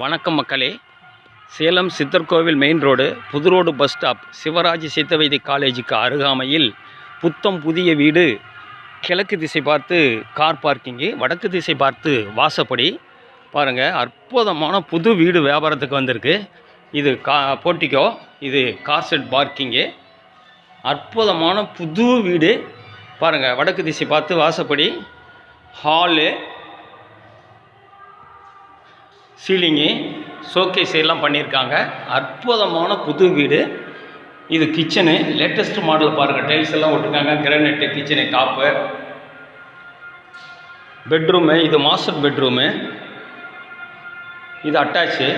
வணக்கம் மக்களே. Salem Siddhar Kovil main road புது ரோடு பஸ் ஸ்டாப் சிவராஜ் சித்தவைதி காலேஜுக்கு அருகாமையில் புத்தம் புதிய வீடு கிழக்கு திசை பார்த்து கார் பார்க்கிங்கு வடக்கு திசை பார்த்து வாசப்படி. பாருங்கள் அற்புதமான புது வீடு வியாபாரத்துக்கு வந்திருக்கு. இது கா போட்டிக்கோ இது கார் செட் பார்க்கிங்கு அற்புதமான புது வீடு. பாருங்கள் வடக்கு திசை பார்த்து வாசப்படி. ஹாலு சீலிங்கு ஷோகேஸ் எல்லாம் பண்ணியிருக்காங்க. அற்புதமான புது வீடு. இது கிச்சனு லேட்டஸ்ட் மாடல் பாருங்கள் டைல்ஸ் எல்லாம் விட்டுருக்காங்க கிரானைட்டு கிச்சனு டாப்பு பெட்ரூமு இது மாஸ்டர் பெட்ரூமு இது அட்டாச்சு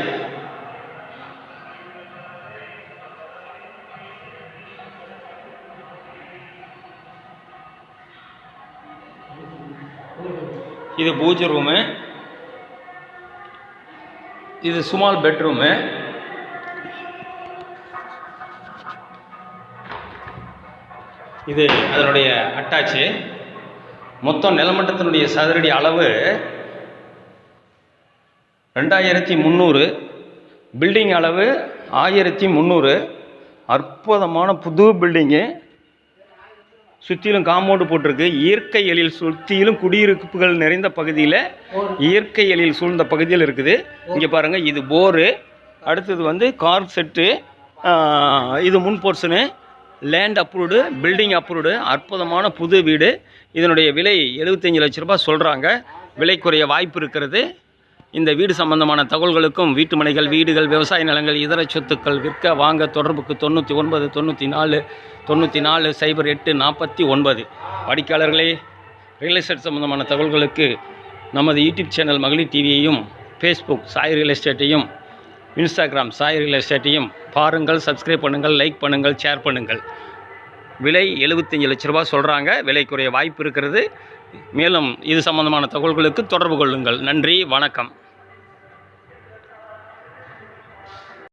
இது பூஜை ரூமு இது சுமால் பெட்ரூமு இது அதனுடைய அட்டாச்சு மொத்தம் நிலமட்டத்தினுடைய சதுரடி அளவு ரெண்டாயிரத்தி முந்நூறு பில்டிங் அளவு ஆயிரத்தி முந்நூறு அற்புதமான புது பில்டிங்கு சுற்றிலும் காம்பவுண்டு போட்டிருக்கு. இயற்கை எழில் சுற்றிலும் குடியிருப்புகள் நிறைந்த பகுதியில் இயற்கை எழில் சூழ்ந்த பகுதியில் இருக்குது. இங்கே பாருங்கள் இது போரு. அடுத்தது வந்து கார் செட்டு. இது முன் portion. Land approved building approved அற்புதமான புது வீடு. இதனுடைய விலை எழுபத்தஞ்சு லட்ச ரூபாய் சொல்கிறாங்க விலை குறைய வாய்ப்பு இருக்கிறது. இந்த வீடு சம்பந்தமான தகவல்களுக்கும் வீட்டுமனைகள் வீடுகள் விவசாய நிலங்கள் இதர சொத்துக்கள் விற்க வாங்க தொடர்புக்கு தொண்ணூற்றி ஒன்பது தொண்ணூற்றி நாலு தொண்ணூற்றி நாலு சைபர் எட்டு நாற்பத்தி ஒன்பது. வாடிக்கையாளர்களே ரியல் எஸ்டேட் சம்பந்தமான தகவல்களுக்கு நமது யூடியூப் சேனல் மகளிர் டிவியையும் ஃபேஸ்புக் சாய் ரியல் எஸ்டேட்டையும் இன்ஸ்டாகிராம் சாய் ரியல் எஸ்டேட்டையும் பாருங்கள் சப்ஸ்கிரைப் பண்ணுங்கள் லைக் பண்ணுங்கள் ஷேர் பண்ணுங்கள். விலை எழுபத்தஞ்சு லட்ச ரூபா சொல்கிறாங்க விலை குறைய வாய்ப்பு இருக்கிறது. மேலும் இது சம்பந்தமான தகவல்களுக்கு தொடர்பு கொள்ளுங்கள். நன்றி வணக்கம்.